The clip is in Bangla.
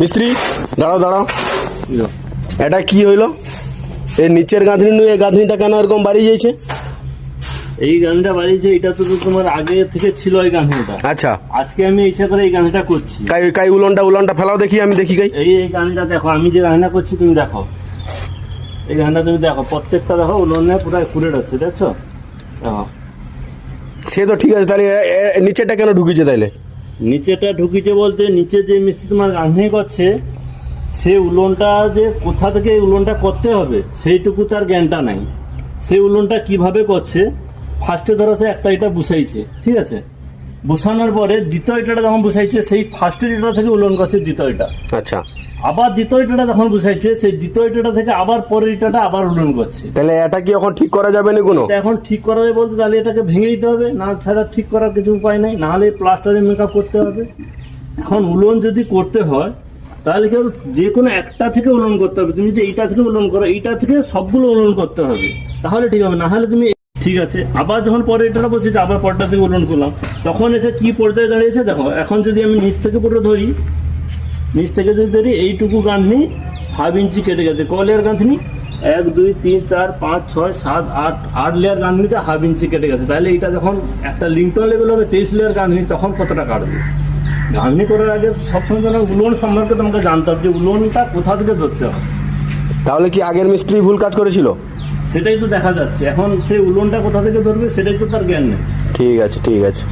মিস্ত্রি দাঁড়াও দাঁড়াও। এটা কি হইল? এর নিচের গাঁথনি নু এই গাঁথনিটা কেন এরকম বাড়ি যাইছে? এই গানটা বাড়িয়েছে এটা তো তো তোমার আগে থেকে ছিল এই গানটা আচ্ছা। আজকে আমি ইচ্ছা করে এই গানটা করছি। কাই কাই উলনটা উলনটা ফেলাও দেখি আমি দেখি কাই। এই এই গানটা দেখো আমি যে গানটা করছি তুমি দেখো। এই গানটা তুমি দেখো প্রত্যেকটা দেখো উলনে পুরো খুলে যাচ্ছে দেখছ? দেখো। সে তো ঠিক আছে তাহলে নিচেরটা কেন ঢুকিছে তাইলে? নিচেটা ঢুকিছে বলতে নিচে যে মিস্ত্রি তোমার গাঁথনি করছে, সে উলনটা যে কোথা থেকে উলনটা করতে হবে, সেইটুকু তার জ্ঞানটা নাই। সে উলনটা কীভাবে করছে ফার্স্টে ধরো সে একটা এটা বুসাইছে ঠিক আছে? বুসানোর পরে দ্বিতীয় যখন বুসাইছে সেই ফার্স্টের ইটা থেকে উলন করছে দ্বিতীয়টা আচ্ছা। আবার দ্বিতীয় ইটাটা যখন বুঝাইছে সেই দ্বিতীয় ইটাটা থেকে আবার পরের ইটাটা আবার উলন করছে। তাহলে এটা কি এখন ঠিক করা যাবে না কোনো? এটা এখন ঠিক করা যায় বলতে তাহলে এটাকে ভেঙে দিতে হবে না ছাড়া ঠিক করার কিছু উপায় নাই নাহলে প্লাস্টারে মেকআপ করতে হবে। এখন উলন যদি করতে হয় তাহলে কেউ যে কোনো একটা থেকে উলন করতে হবে। তুমি যদি এইটা থেকে উলন করো এইটা থেকে সবগুলো উলন করতে হবে তাহলে ঠিক হবে। না হলে তুমি ঠিক আছে। আবার যখন পরে এটা বসেছে আবার পরটা থেকে উলন করলাম তখন এসে কি পর্যায়ে দাঁড়িয়েছে দেখো এখন যদি আমি নিচ থেকে পুরো ধরি নিচ থেকে যদি ধরি এইটুকু গাঁথনি হাফ ইঞ্চি কেটে গেছে। ক লেয়ার গাঁথনি? এক দুই তিন চার পাঁচ ছয় সাত আট আট লেয়ার গাঁথনিতে হাফ ইঞ্চি কেটে গেছে। তাহলে এইটা যখন একটা লিঙ্কটন লেভেল হবে তেইশ লেয়ার গাঁথনি তখন কতটা কাটবে? গাঁথনি করার আগে সবসময় যেন উলোন সম্পর্কে তোমাকে জানতে হবে যে উলনটা কোথা থেকে ধরতে হবে তাহলে কি আগের মিস্ত্রি ভুল কাজ করেছিল? সেটাই তো দেখা যাচ্ছে। এখন সেই উলনটা কোথা থেকে ধরবে সেটাই তো তার জ্ঞান নেই। ঠিক আছে ঠিক আছে।